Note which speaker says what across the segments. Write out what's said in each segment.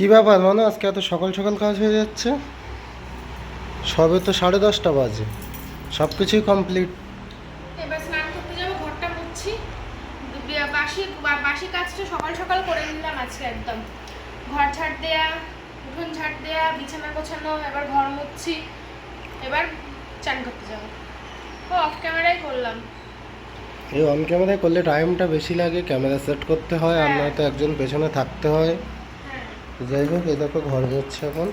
Speaker 1: কি ব্যাপার মানে আজকে এত সকাল সকাল কাজ হয়ে যাচ্ছে? সবে তো সাড়ে দশটা বাজে। সব কিছুই কমপ্লিট
Speaker 2: এবার স্নান করতে যাব ঘরটা মুছছি। বাসি বাসি কাজটা সকাল সকাল করে নিলাম আজকে একদম। ঘর ঝাড় দেয়া উঠোন ঝাড় দেয়া বিছানা গোছানো এবার ঘর মুছছি। এবার চান করতে যাব। ও অফ ক্যামেরাই করলাম।
Speaker 1: এই অন ক্যামেরায় করলে টাইমটা বেশি লাগে ক্যামেরা সেট করতে হয় আর
Speaker 2: হ্যাঁ।
Speaker 1: নয়তো একজন পেছনে থাকতে হ্যাঁ। যাই হোক, এই দেখো ঘর হচ্ছে এখন।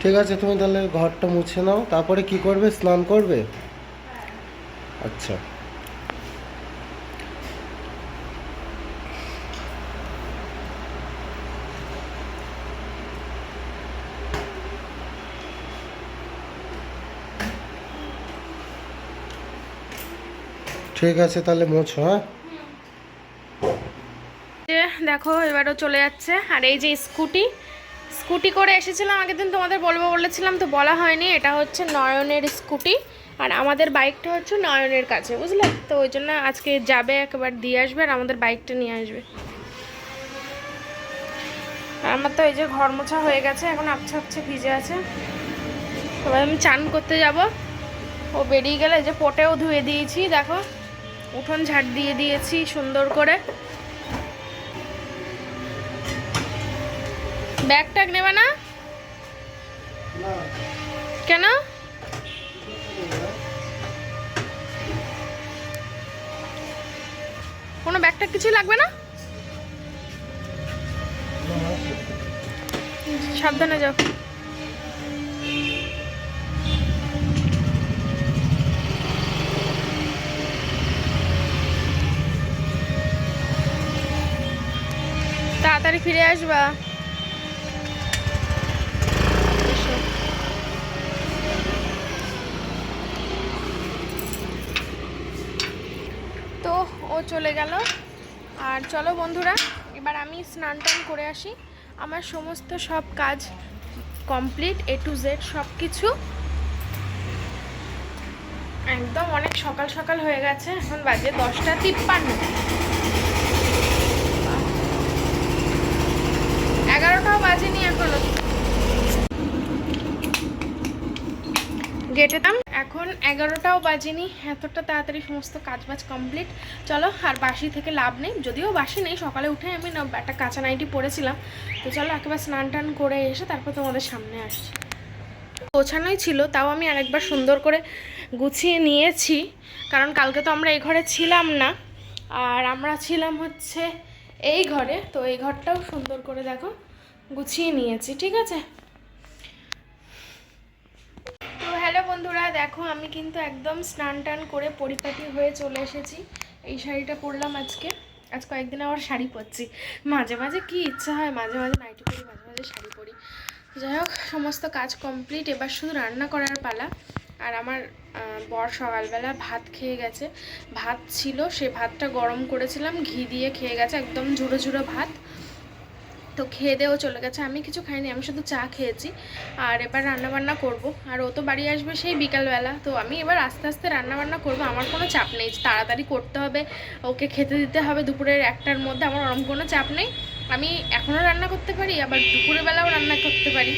Speaker 1: ঠিক আছে, তুমি তাহলে ঘরটা মুছে নাও। তারপরে কি করবে? স্নান করবে? আচ্ছা। ঠিক আছে, তাহলে মুছো হ্যাঁ?
Speaker 2: দেখো, এবারও চলে যাচ্ছে। আর এই যে স্কুটি স্কুটি করে এসেছিলাম আগের দিন, তোমাদের বলব বলেছিলাম, তো বলা হয়নি। এটা হচ্ছে নয়নের স্কুটি। আর আমাদের বাইকটা হচ্ছে নয়নের কাছে, বুঝলে? তো ওই জন্য আজকে যাবে, একবার দিয়ে আসবে আর আমাদের বাইকটা নিয়ে আসবে। আমার তো এই যে ঘর মোছা হয়ে গেছে, এখন আবছা আবছা ভিজে আছে। এবার আমি চান করতে যাব। ও বেরিয়ে গেলে যে পটেও ধুয়ে দিয়েছি, দেখো। উঠোন ঝাড় দিয়ে দিয়েছি সুন্দর করে। ব্যাগ ট্যাগ নেবে না? কেন? কোনো ব্যাগ ট্যাগ কিছুই লাগবে না? সাবধানে যাও। তাড়াতাড়ি ফিরে আসবা। চলে গেল। আর চলো বন্ধুরা, এবার আমি স্নান টান করে আসি। আমার সমস্ত সব কাজ কমপ্লিট এ টু জেড সব কিছু। একদম অনেক সকাল সকাল হয়ে গেছে, এখন বাজে দশটা তিপ্পান্ন। এগারোটাও বাজেনি এখনও। গেটে দাম এখন এগারোটাও বাজেনি, এতটা তাড়াতাড়ি সমস্ত কাজ বাজ কমপ্লিট চলো, আর বাসি থেকে লাভ নেই, যদিও বাসি নেই, সকালে উঠে আমি একটা কাঁচা নাইটি পরেছিলাম। তো চলো, একেবারে স্নান টান করে এসে তারপর তোমাদের সামনে আসছি। গোছানোই ছিল, তাও আমি আরেকবার সুন্দর করে গুছিয়ে নিয়েছি, কারণ কালকে তো আমরা এই ঘরে ছিলাম না। আর আমরা ছিলাম হচ্ছে এই ঘরে, তো এই ঘরটাও সুন্দর করে দেখো, গুছিয়ে নিয়েছি, ঠিক আছে? দেখো, আমি কিন্তু একদম স্নান টান করে পরিপাটি হয়ে চলে এসেছি। এই শাড়িটা পরলাম আজকে। আজ কয়েকদিন আবার শাড়ি পরছি। মাঝে মাঝে কি ইচ্ছা হয়, মাঝে মাঝে নাইটি পরি, মাঝে মাঝে শাড়ি পরি। যাই হোক, সমস্ত কাজ কমপ্লিট এবার শুধু রান্না করার পালা। আর আমার বর সকালবেলা ভাত খেয়ে গেছে। ভাত ছিল, সে ভাতটা গরম করেছিলাম, ঘি দিয়ে খেয়ে গেছে, একদম ঝুড়ো ঝুড়ো ভাত। তো খেয়ে দেও চলে গেছে। আমি কিছু খাইনি, আমি শুধু চা খেয়েছি। আর এবার রান্না বান্না করব। আর ও তো বাড়ি আসবে সেই বিকালবেলা। তো আমি এবার আস্তে আস্তে রান্না বান্না করব। আমার কোনো চাপ নেই, তাড়াতাড়ি করতে হবে। ওকে খেতে দিতে হবে দুপুরের একটার মধ্যে। আমার ওরম কোনো চাপ নেই। আমি এখনও রান্না করতে পারি, আবার দুপুরের বেলাও রান্না করতে পারি।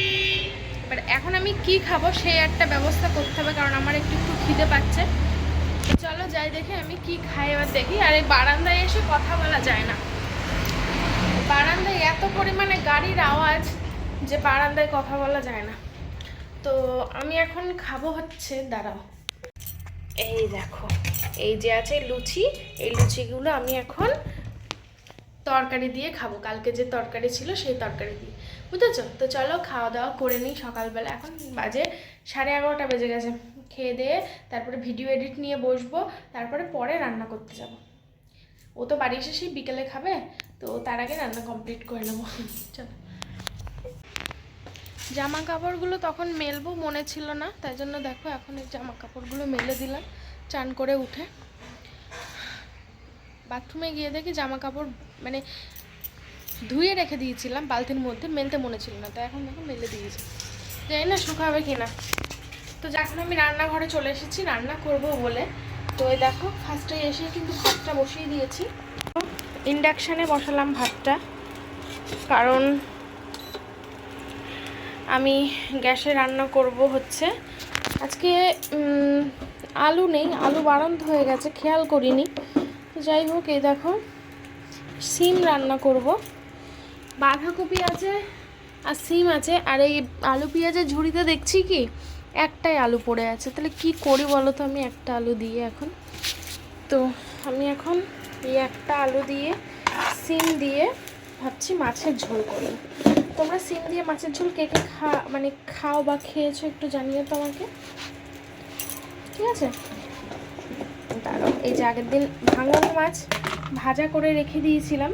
Speaker 2: এবার এখন আমি কি খাব সেই একটা ব্যবস্থা করতে হবে, কারণ আমার একটু একটু খিদে পাচ্ছে। চলো যাই দেখে আমি কি খাই, এবার দেখি। আর এই বারান্দায় এসে কথা বলা যায় না। বারান্দায় এত পরিমাণে গাড়ির আওয়াজ যে বারান্দায় কথা বলা যায় না। তো আমি এখন খাব হচ্ছে, দাঁড়াও। এই দেখো, এই যে আছে লুচি, এই লুচিগুলো আমি এখন তরকারি দিয়ে খাব। কালকে যে তরকারি ছিল সেই তরকারি দিয়ে। বুঝেছ? তো চলো খাওয়া দাওয়া করে নিই সকালবেলা। এখন বাজে সাড়ে এগারোটা বেজে গেছে। খেয়ে দিয়ে তারপরে ভিডিও এডিট নিয়ে বসবো, তারপরে পরে রান্না করতে যাব। ও তো বাড়ি এসে সেই বিকেলে খাবে? তো তার আগে রান্না কমপ্লিট করে নেব। চলো। জামা কাপড়গুলো তখন মেলবো, মনে ছিল না, তাই জন্য দেখো এখন এই জামা কাপড়গুলো মেলে দিলাম, চান করে উঠে। বাথরুমে গিয়ে দেখি জামা কাপড় মানে ধুয়ে রেখে দিয়েছিলাম, বালতির মধ্যে, মেলতে মনে ছিল না তো এখন দেখো মেলে দিয়েছি। জানি না শুকাবে কিনা। তো যখন আমি রান্নাঘরে চলে এসেছি, রান্না করব বলে। তো এই দেখো ফার্স্টে এসে কিন্তু ভাতটা বসিয়ে দিয়েছি। ইন্ডাকশানে বসালাম ভাতটা, কারণ আমি গ্যাসে রান্না করব হচ্ছে। আজকে আলু নেই, আলু বাড়ন্ত হয়ে গেছে, খেয়াল করিনি। যাই হোক, এই দেখো, সিম রান্না করব। বাঁধাকপি আছে আর সিম আছে, আর এই আলু পেঁয়াজের ঝুড়িতে দেখছি কি, একটাই আলু পড়ে আছে। তাহলে কি করি বলো তো আমি, একটা আলু দিয়ে এখন। তো আমি এখন এই একটা আলু দিয়ে, সিম দিয়ে ভাবছি মাছের ঝোল করব তোমরা সিম দিয়ে মাছের ঝোল কে কে খা মানে খাও বা খেয়েছো একটু জানিও তো আমাকে ঠিক আছে? দাঁড়াও, এই যে আগের দিন ভাঙন মাছ ভাজা করে রেখে দিয়েছিলাম,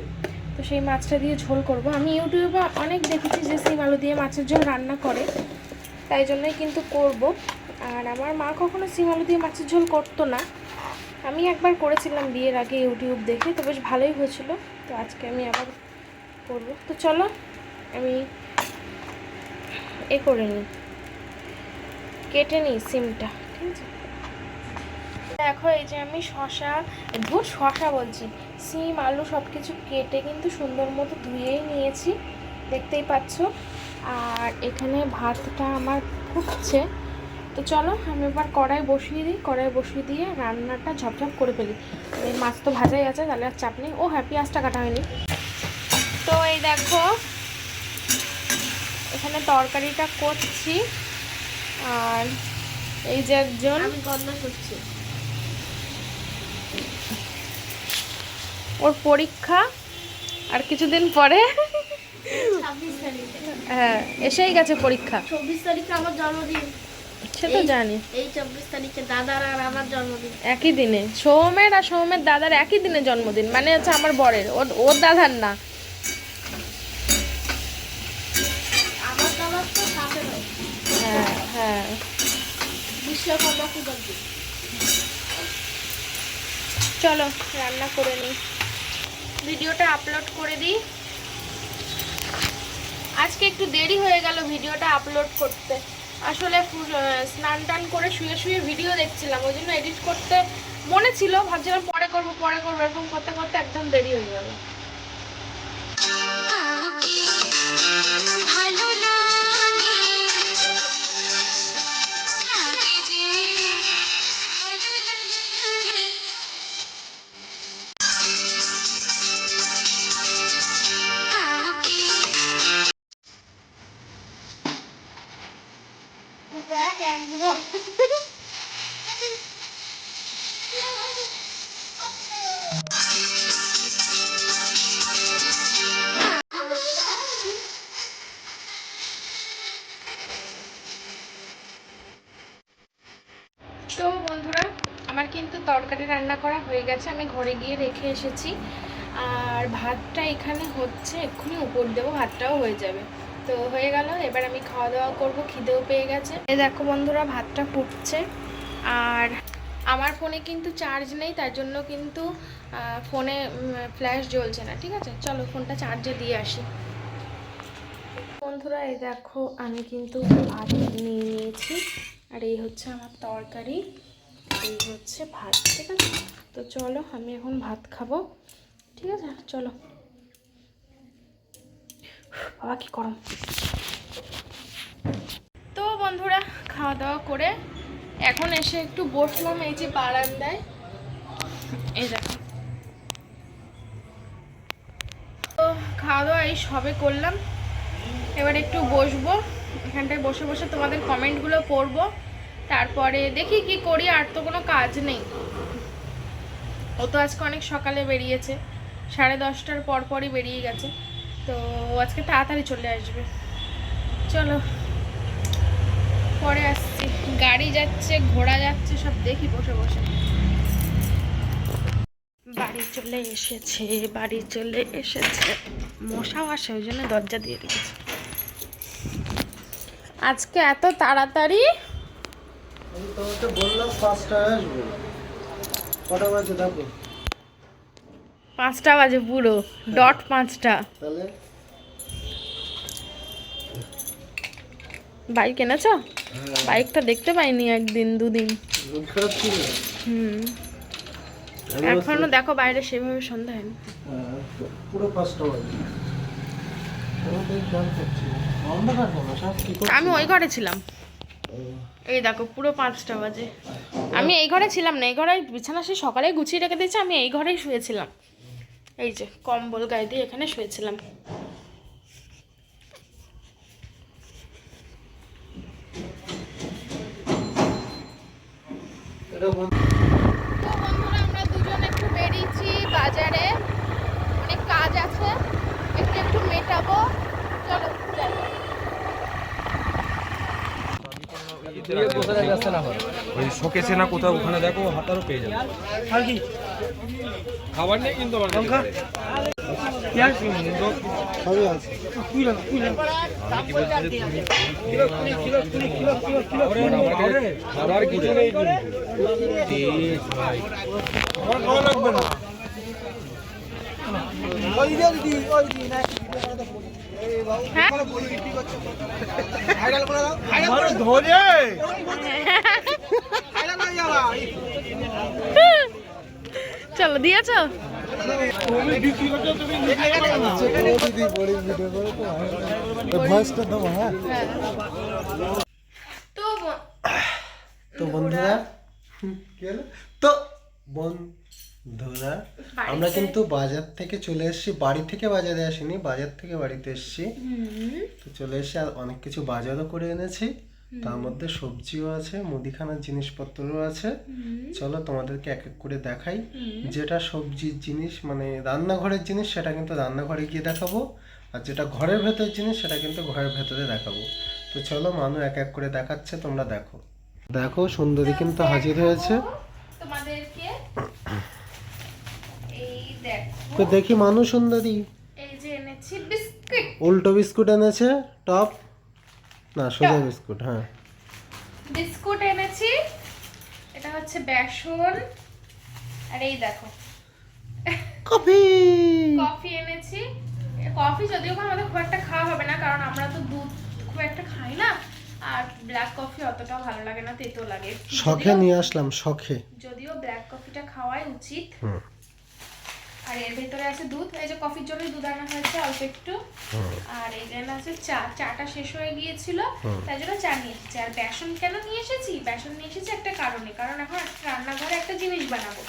Speaker 2: তো সেই মাছটা দিয়ে ঝোল করব। আমি ইউটিউবে অনেক দেখেছি যে সিম আলু দিয়ে মাছের ঝোল রান্না করে, তাই জন্যই কিন্তু করব। আর আমার মা কখনো সিম আলু দিয়ে মাছের ঝোল করতো না। আমি একবার করেছিলাম বিয়ের আগে ইউটিউব দেখে, তো বেশ ভালোই হয়েছিল। তো আজকে আমি আবার করব। তো চলো, আমি এ করে নিই। কেটে নিই সিমটা, ঠিক আছে? দেখো, এই যে আমি শশা, ধুর শশা বলছি। সিম, আলু সব কিছু কেটে কিন্তু সুন্দর মতো ধুয়েই নিয়েছি, দেখতেই পাচ্ছ। আর এখানে ভাতটা আমার ফুটছে। তো চলো আমি এবার কড়াই বসিয়ে দিই কড়াই বসিয়ে দিয়ে রান্নাটা ঝপঝপ করে ফেলি। এই মাছ তো ভাজাই আছে তাহলে আর চাপ নেই। ও হ্যাঁ পেঁয়াজটা কাটা হয়নি। তো এই দেখো এখানে তরকারিটা করছি। আর এই যে একজন
Speaker 3: আমি গন্ধ করছি।
Speaker 2: ওর পরীক্ষা আর কিছুদিন পরে হ্যাঁ এসেই গেছে পরীক্ষা।
Speaker 3: চব্বিশ তারিখে আমার জন্মদিন।
Speaker 2: সে তো জানি।
Speaker 3: এই চব্বিশ তারিখে দাদার আর আমার জন্মদিন।
Speaker 2: একই দিনে। সৌমের আর সৌমের দাদার একই দিনে জন্মদিন মানে হচ্ছে আমার বরের। ওর ওর দাদার না। হ্যাঁ হ্যাঁ।
Speaker 3: বিশ্বকর্মা পুজোর দিন।
Speaker 2: চলো রান্না করে নিই। ভিডিওটা আপলোড করে দিই। আজকে একটু দেরি হয়ে গেল ভিডিওটা আপলোড করতে। আসলে স্নান টান করে শুয়ে শুয়ে ভিডিও দেখছিলাম, ওই জন্য এডিট করতে মনে ছিল, ভাবছিলাম পরে করব, পরে করব, এরকম করতে করতে একদম দেরি হয়ে গেল। তরকারি রান্না করা হয়ে গেছে, আমি ঘরে গিয়ে রেখে এসেছি। আর ভাতটা এখানে হচ্ছে, এক্ষুনি উপর দেবো, ভাতটাও হয়ে যাবে। তো হয়ে গেল, এবার আমি খাওয়া দাওয়া করব, খিদেও পেয়ে গেছে। এই দেখো বন্ধুরা, ভাতটা ফুটছে। আর আমার ফোনে কিন্তু চার্জ নেই, তার জন্য কিন্তু ফোনে ফ্ল্যাশ জ্বলছে না, ঠিক আছে? চলো ফোনটা চার্জে দিয়ে আসি। বন্ধুরা, এই দেখো, আমি কিন্তু ভাত নিয়ে নিয়েছি। আর এই হচ্ছে আমার তরকারি। হচ্ছে ভাত, ঠিক আছে? তো চলো, আমি এখন ভাত খাব, ঠিক আছে? চলো। বাবা, কি করম তো বন্ধুরা খাওয়া দাওয়া করে এখন এসে একটু বসলাম এই যে বারান্দায়। এই দেখো। তো খাওয়া দাওয়া এই সবে করলাম। এবার একটু বসবো। এখানটায় বসে বসে তোমাদের কমেন্টগুলো পড়ব। তারপরে দেখি কি করি, আর তো কোনো কাজ নেই। ও তো আজকে অনেক সকালে বেরিয়েছে, সাড়ে দশটার পর পরই বেরিয়ে গেছে, তো আজকে তাড়াতাড়ি চলে আসবে। চলো, পরে আসছি। গাড়ি যাচ্ছে, ঘোড়া যাচ্ছে, সব দেখি বসে বসে। বাড়ি চলে এসেছে, বাড়ি চলে এসেছে। মশাও আসে, ওই জন্য দরজা দিয়ে রেখেছে। আজকে এত তাড়াতাড়ি
Speaker 1: আমি তোমাকে বললাম পাঁচটায় আসব। কটা বাজে দেখো?
Speaker 2: পাঁচটা বাজে পুরো ডট পাঁচটা।
Speaker 1: তাহলে?
Speaker 2: বাইক এনেছ? বাইকটা দেখতে পাইনি একদিন দুদিন। হুম। এখনও দেখো বাইরে সেভাবে সন্ধ্যা হয়নি।
Speaker 1: হ্যাঁ, পুরো পাঁচটা বাজে?
Speaker 2: আমি ওই ঘরে ছিলাম। এই দেখো, পুরো পাঁচটা বাজে। আমি এই ঘরে ছিলাম না, এই ঘরে বিছানা সে সকালে গুছিয়ে রেখে দিয়েছে, আমি এই ঘরেই শুয়েছিলাম। এই যে, কম্বল গায়ে দিয়ে এখানে শুয়েছিলাম।
Speaker 1: এটা বন্ধ-
Speaker 2: তো বন্ধুরা আমরা দুজন একটু বেরিয়েছি বাজারে অনেক কাজ আছে একটু একটু মেটাবো চলো যাই।
Speaker 4: ওই শোকেছে না কোথাও ওখানে দেখো হাতারও পেয়ে যাবে। খাবার নেই কিন্তু আমার খাবার কিছু নেই
Speaker 1: দিদি বড়ি ভিডিও করে তো হ্যাঁ
Speaker 2: তো ব-
Speaker 1: বন্ধুরা আমরা কিন্তু বাজার থেকে চলে এসেছি। বাড়ি থেকে বাজারে আসিনি বাজার থেকে বাড়িতে এসেছি। তো চলে এসে আর অনেক কিছু বাজারও করে এনেছি। তার মধ্যে সবজিও আছে মুদিখানার জিনিসপত্রও আছে। চলো তোমাদেরকে এক এক করে দেখাই। যেটা সবজির জিনিস মানে রান্নাঘরের জিনিস সেটা কিন্তু রান্নাঘরে গিয়ে দেখাবো। আর যেটা ঘরের ভেতরের জিনিস সেটা কিন্তু ঘরের ভেতরে দেখাবো। তো চলো মানু এক এক করে দেখাচ্ছে তোমরা দেখো। দেখো সুন্দরী কিন্তু হাজির হয়েছে।
Speaker 2: তোমাদেরকে এই দেখো
Speaker 1: তো দেখি মানু সুন্দরী।
Speaker 2: এই যে এনেছি বিস্কিট।
Speaker 1: উল্টো বিস্কুট এনেছে টপ। না সোজা বিস্কুট হ্যাঁ।
Speaker 2: বিস্কুট এনেছি এটা হচ্ছে বেসন। আর এই দেখো।
Speaker 1: কফি!
Speaker 2: কফি এনেছি। কফি যদিও আমাদের খুব একটা খাওয়া হবে না কারণ আমরা তো দুধ খুব একটা খাই না। আর ব্ল্যাক কফি অতটাও ভালো লাগে না তেতো লাগে।
Speaker 1: শখে নিয়ে আসলাম শখে।
Speaker 2: যদিও ব্ল্যাক কফিটা খাওয়াই উচিত।
Speaker 1: হুম।
Speaker 2: আর এর ভেতরে আছে দুধ এই যে কফির জন্য দুধ আনা হয়েছে অল্প একটু। আর এখানে আছে চা চাটা শেষ হয়ে গিয়েছিল তাই জন্য চা নিয়ে এসেছি। আর বেসন কেন নিয়ে এসেছি? বেসন নিয়ে এসেছি একটা কারণে কারণ এখন রান্নাঘরে একটা জিনিস বানাবো।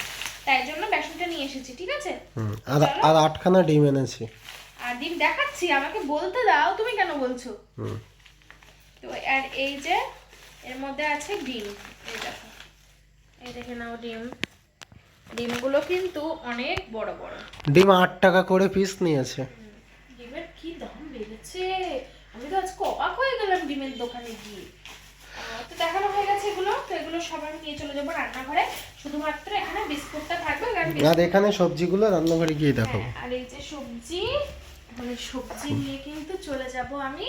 Speaker 2: তাই জন্য বেসনটা নিয়ে এসেছি ঠিক আছে?
Speaker 1: আর আর আটখানা ডিম এনেছি।
Speaker 2: আর ডিম দেখাচ্ছি আমাকে বলতে দাও তুমি কেন বলছো?
Speaker 1: হুম।
Speaker 2: তো আর এই যে এর মধ্যে আছে ডিম এই দেখো। এই দেখে নাও ডিম। ডিমগুলো কিন্তু অনেক বড় বড়।
Speaker 1: ডিম আট টাকা করে পিস নিয়েছে।
Speaker 2: ডিমের কি দাম বেড়েছে? আমি তো আজকে অবাক হয়ে গেলাম ডিমের দোকানে গিয়ে। তো দেখানো হয়ে গেছে এগুলো তো এগুলো সবাই নিয়ে চলে যাব রান্নাঘরে। শুধুমাত্র এখানে বিস্কুটটা থাকবে
Speaker 1: আর এখানে সবজিগুলো রান্নাঘরে গিয়ে দেখাবো।
Speaker 2: হ্যাঁ, আর এই যে সবজি মানে সবজি নিয়ে কিন্তু চলে যাব আমি।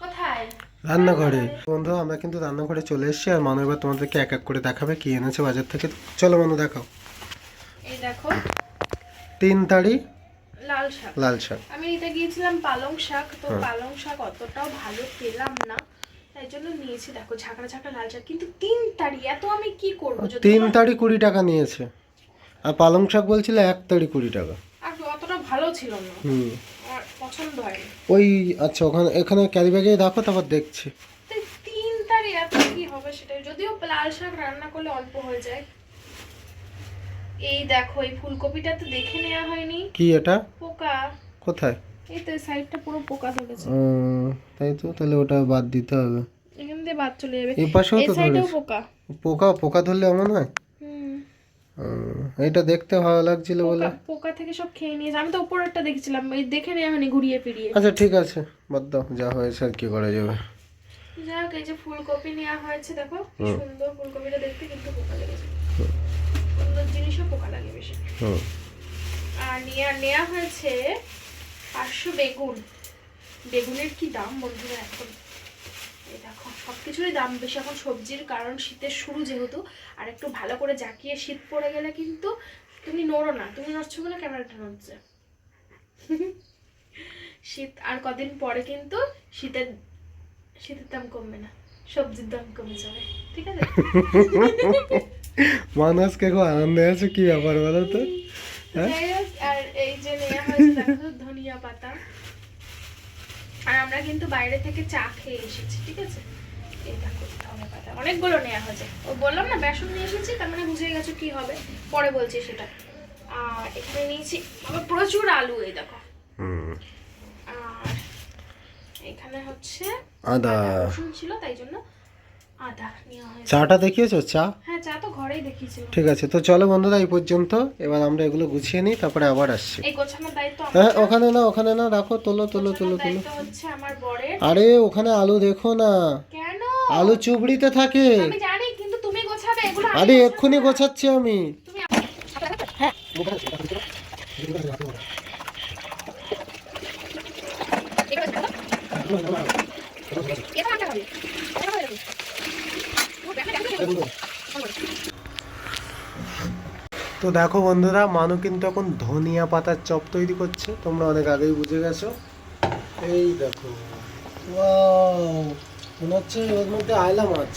Speaker 2: কোথায়?
Speaker 1: রান্নাঘরে। বন্ধু আমরা কিন্তু রান্নাঘরে চলে এসেছি আর মানু এবার তোমাদেরকে এক এক করে দেখাবে কি এনেছে বাজার থেকে। চলো মানু দেখাও।
Speaker 2: এই দেখো।
Speaker 1: তিন তাড়ি
Speaker 2: লাল শাক।
Speaker 1: লাল শাক।
Speaker 2: আমি নিতে গিয়েছিলাম পালং শাক তো পালং শাক অতটাও ভালো পেলাম না তাই জন্য নিয়েছি। দেখো ঝাঁকড়া ঝাঁকড়া লাল শাক। কিন্তু তিন তারি এত আমি কি করব
Speaker 1: তিন তাড়ি কুড়ি টাকা নিয়েছে। আর পালং শাক বলছিল এক তাড়ি কুড়ি টাকা।
Speaker 2: আর অতটা ভালো ছিল না।
Speaker 1: হুম।
Speaker 2: পছন্দ হয়নি।
Speaker 1: ওই আচ্ছা ওখানে এখানে ক্যারি ব্যাগে রাখো তারপর দেখছি।
Speaker 2: তিন তারি এত কি হবে সেটা যদিও লাল শাক রান্না করলে অল্প হয়ে যায় এই দেখো এই ফুলকপিটা তো দেখে নেওয়া হয়নি।
Speaker 1: কি এটা?
Speaker 2: পোকা।
Speaker 1: কোথায়?
Speaker 2: এই তো সাইডটা পুরো পোকা ধরেছে।
Speaker 1: তাই তো? তাহলে ওটা বাদ দিতে হবে।
Speaker 2: এখান দিয়ে বাদ চলে যাবে।
Speaker 1: এই পাশেও তো
Speaker 2: সাইডেও পোকা।
Speaker 1: পোকা পোকা ধরলে এমন হয়? এটা দেখতে ভালো লাগছিল বলে।
Speaker 2: পোকা থেকে সব খেয়ে নিয়েছে। আমি তো উপরেরটা দেখছিলাম এই দেখে নেওয়া হয়নি ঘুরিয়ে ফিরিয়ে।
Speaker 1: আচ্ছা ঠিক আছে। বাদ দাও যা হয়েছে আর কি করা যাবে।
Speaker 2: যাক এই যে ফুলকপি নেওয়া হয়েছে দেখো সুন্দর ফুলকপিটা দেখতে কিন্তু পোকা লেগেছে। সুন্দর পোকা লাগে বেশি আর নেওয়া নেওয়া হয়েছে পাঁচশো বেগুন। বেগুনের কি দাম বন্ধুরা এখন? এই দেখো সব কিছুরই দাম বেশি। এখন সবজির কারণ শীতের শুরু যেহেতু আর একটু ভালো করে জাকিয়ে শীত পড়ে গেলে কিন্তু তুমি নড়ো না। তুমি নড়ছো বলে ক্যামেরাটা নড়ছে। শীত আর কদিন পরে কিন্তু শীতের শীতের দাম কমবে না। সবজির দাম কমে যাবে। ঠিক আছে?
Speaker 1: মানুষকে খুব আনন্দে আছে কি ব্যাপার বলো তো? হ্যাঁ?
Speaker 2: যাই হোক, আর এই যে নেওয়া হয়েছে দেখো ধনিয়া পাতা। আর আমরা কিন্তু বাইরে থেকে চা খেয়ে এসেছি ঠিক আছে? এটা করতে হবে পাতা। অনেকগুলো নেওয়া হয়েছে। ও বললাম না বেসন নিয়ে এসেছি তার মানে বুঝে গেছো কি হবে। পরে বলছি সেটা। আর এখানে নিয়েছি আবার প্রচুর আলু এই দেখো।
Speaker 1: হুম।
Speaker 2: আর এখানে হচ্ছে
Speaker 1: আদা।
Speaker 2: ছিল তাই জন্য আদা নেওয়া হয়েছে।
Speaker 1: চাটা দেখিয়েছো? চা?
Speaker 2: হ্যাঁ চা তো ঘরেই দেখিয়েছিল
Speaker 1: ঠিক আছে তো চলো বন্ধুরা এই পর্যন্ত। এবার আমরা এগুলো গুছিয়ে নিই তারপরে আবার আসছি।
Speaker 2: এই গোছানোর দায়িত্ব
Speaker 1: হ্যাঁ ওখানে না ওখানে না রাখো তোলো তোলো তোলো তোলো।
Speaker 2: হচ্ছে আমার বরের।
Speaker 1: আরে ওখানে আলু দেখো না।
Speaker 2: কেন?
Speaker 1: আলু চুবড়িতে থাকে।
Speaker 2: আমি জানি কিন্তু তুমি গোছাবে এগুলো
Speaker 1: আরে এক্ষুনি গোছাচ্ছি আমি।
Speaker 2: তুমি এটা রান্না হবে এটা হবে এরকম। ও, দেখো, দেখো, দেখো।
Speaker 1: তো দেখো বন্ধুরা, মানু কিন্তু এখন ধনিয়া পাতার চপ তৈরি করছে। তোমরা অনেক আগেই বুঝে গেছো। এই দেখো। মনে হচ্ছে ওর মধ্যে আয়লা মাছ।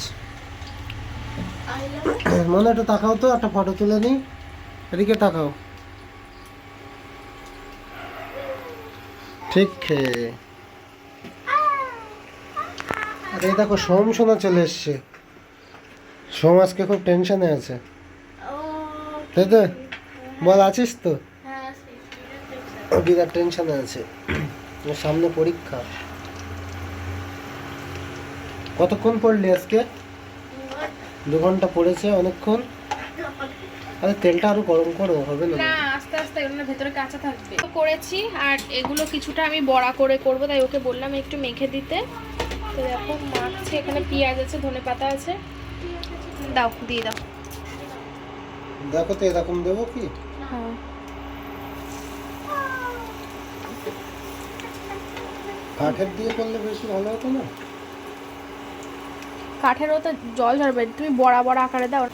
Speaker 1: মনে একটু তাকাও তো, একটা ফটো তুলে নিই। এদিকে তাকাও। ঠিক আর এই দেখো, সোম সোনা চলে এসছে। সোম আজকে খুব টেনশনে আছে। তাই তো? বল আছিস তো?
Speaker 3: হ্যাঁ
Speaker 1: বিরাট টেনশনে আছে। সামনে পরীক্ষা। কতক্ষণ পড়লি আজকে? দু ঘণ্টা পড়েছে অনেকক্ষণ? আরে তেলটা আরও গরম করো হবে না।
Speaker 2: আস্তে আস্তে এগুলো ভেতরে কাঁচা থাকবে। তো করেছি আর এগুলো কিছুটা আমি বড়া করে করব তাই ওকে বললাম একটু মেখে দিতে। তো দেখো মাখছে এখানে পেঁয়াজ আছে ধনে পাতা আছে। দাও দিয়ে দাও।
Speaker 1: দেখো তো এরকম দেবো কি?
Speaker 2: হ্যাঁ।
Speaker 1: কাঠের দিয়ে করলে বেশি ভালো হতো না?
Speaker 2: কাঠেরও তো জল ঝরবে তুমি বড়া বড়া আকারে দাও।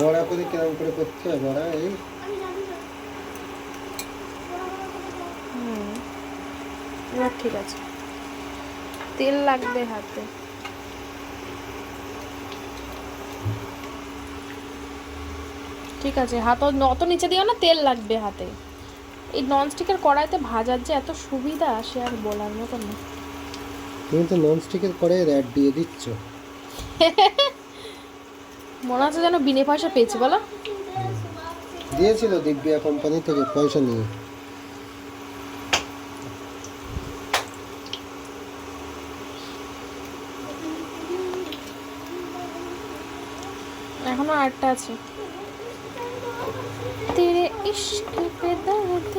Speaker 1: বড়া করে কেরম করে করতে হয় বড়া এই?
Speaker 2: ঠিক আছে। তেল লাগবে হাতে। ঠিক আছে হাত অত- নিচে দিও না তেল লাগবে হাতে। এই ননস্টিকের কড়াইতে ভাজার যে এত সুবিধা সে আর বলার মতো না।
Speaker 1: তুমি তো ননস্টিকের করে অ্যাড দিয়ে দিচ্ছ।
Speaker 2: মনে হচ্ছে যেন বিনে পয়সা পেয়েছি বলো।
Speaker 1: দিয়েছিল দিব্যা কোম্পানি থেকে পয়সা নিয়ে।
Speaker 2: এখনও আটটা আছে। তেরে ইশক পে দর্দ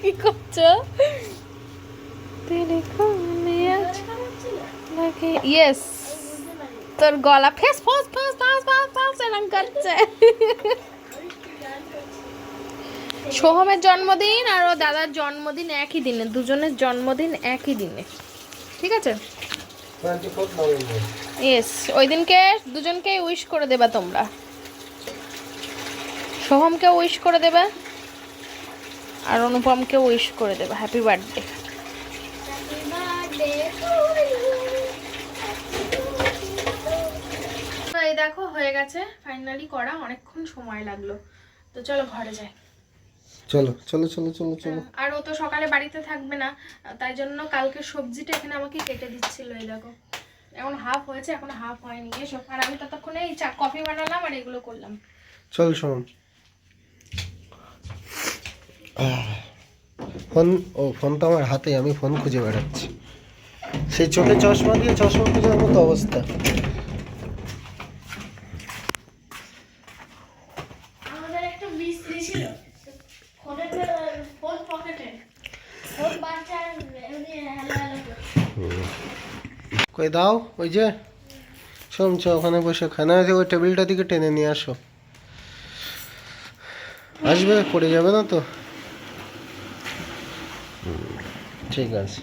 Speaker 2: কি করছ তেরে কোনে আচ্ছা লাগে ইয়েস তোর গলা ফেস ফস ফস ফস ফস ফস এরকম করছে সোহমের জন্মদিন আর ও দাদার জন্মদিন একই দিনে দুজনের জন্মদিন একই দিনে ঠিক আছে ইয়েস ওই দিনকে দুজনকে উইশ করে দেবা তোমরা সোহমকে উইশ করে দেবে আর অনুপমকে উইশ করে দেবে। হ্যাপি বার্থডে এই দেখো হয়ে গেছে। ফাইনালি করা অনেকক্ষণ সময় লাগল। তো চলো ঘরে যাই।
Speaker 1: চলো চলো চলো চলো চলো।
Speaker 2: আর ও তো সকালে বাড়িতে থাকবে না তাই জন্য কালকে সবজিটা এখানে আমাকে কেটে দিচ্ছিল এই দেখো। এখন হাফ হয়েছে এখন হাফ হয়নি। এসো আর আমি ততক্ষণে এই চা কফি বানালাম আর এগুলো করলাম।
Speaker 1: চল শোন ফোন ও ফোন তো আমার হাতে আমি ফোন খুঁজে বেড়াচ্ছি। সেই চোখে চশমা দিয়ে চশমা খোঁজার মতো অবস্থা।
Speaker 3: করে।
Speaker 1: কই দাও ওই যে শোন চ ওখানে বসে খানা আছে ওই টেবিলটা দিকে টেনে নিয়ে আসো। আসবে পড়ে যাবে না তো হুম, ঠিক আছে।